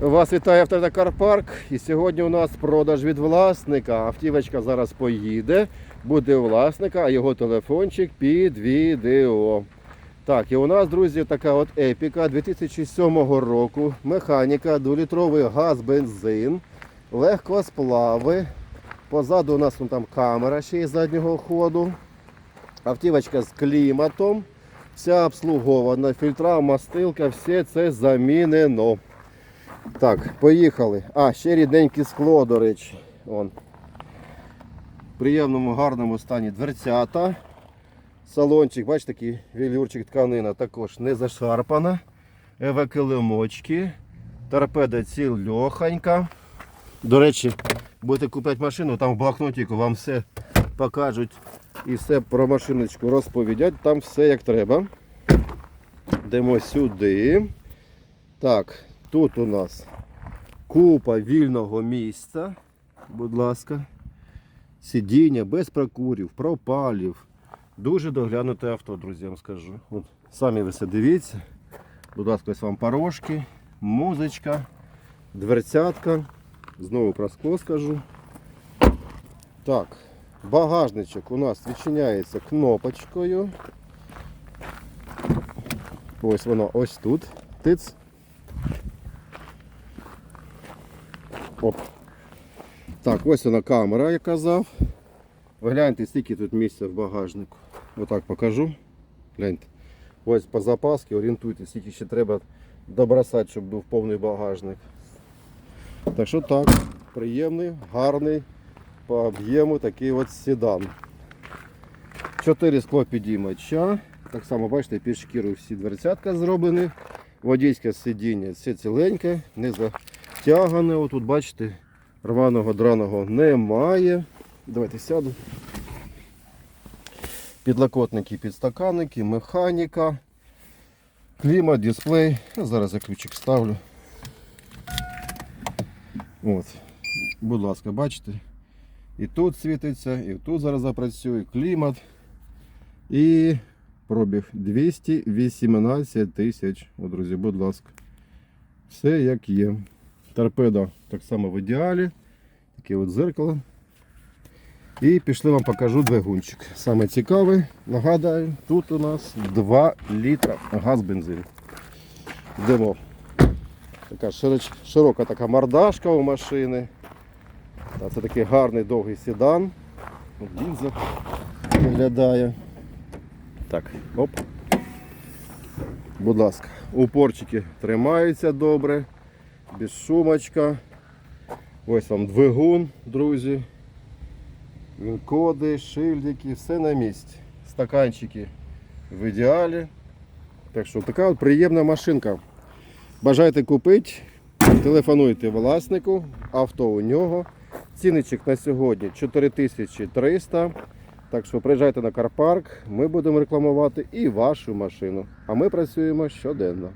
Вас вітає Автокарпарк. І сьогодні у нас продаж від власника. Автівочка зараз поїде, буде у власника, а його телефончик під відео. Так, і у нас, друзі, така от епіка 2007 року. Механіка, 2-літровий газ, бензин, легкосплави. Позаду у нас вон там камера ще із заднього ходу. Автівочка з кліматом. Вся обслугована, фільтра, мастилка, все це замінено. Так, поїхали. А, ще рідненьке скло, до речі. Вон. В приємному, гарному стані дверцята. Салончик, бачите, такий велюрчик тканина також не зашарпана. Евакелемочки. Торпеда цільоханька. До речі, будете купувати машину, там в блокнотику вам все покажуть і все про машиночку розповідять. Там все як треба. Йдемо сюди. Так, тут у нас купа вільного місця. Будь ласка. Сидіння без прокурів, пропалів. Дуже доглянуте авто, друзі, вам скажу. От, самі ви все дивіться. Будь ласка, ось вам порожки, музичка, дверцятка. Знову про скло скажу. Так, багажничок у нас відчиняється кнопочкою. Ось воно ось тут. Тиц. Оп. Так, ось вона камера, я казав. Ви гляньте, скільки тут місця в багажнику. Отак покажу. Гляньте. Ось по запаски орієнтуйтесь, скільки ще треба добросати, щоб був повний багажник. Так що так, приємний, гарний по об'єму такий от седан. Чотири склопідіймача. Так само, бачите, під шкірою всі дверцятка зроблені. Водійське сидіння все ціленьке, не затягане. Отут, бачите, рваного драного немає. Давайте сяду. Підлокотники, підстаканники, механіка, клімат, дисплей. Зараз я ключик ставлю. От. Будь ласка, бачите? І тут світиться, і тут зараз запрацює клімат. І пробіг 218 тисяч. О, друзі, будь ласка. Все як є. Торпеда так само в ідеалі. Таке от зеркало. І пішли вам покажу двигунчик. Саме цікаве, нагадаю, тут у нас 2 літра газ бензин. Йдемо. Така широка така мордашка у машини. Це такий гарний довгий седан. Лінза виглядає. Так, оп. Будь ласка, упорчики тримаються добре, без шумочка. Ось вам двигун, друзі. Він-коди, шильдики, все на місці. Стаканчики в ідеалі. Так що така от приємна машинка. Бажаєте купити, телефонуйте власнику, авто у нього. Цінничок на сьогодні 4300. Так що приїжджайте на Карпарк, ми будемо рекламувати і вашу машину. А ми працюємо щоденно.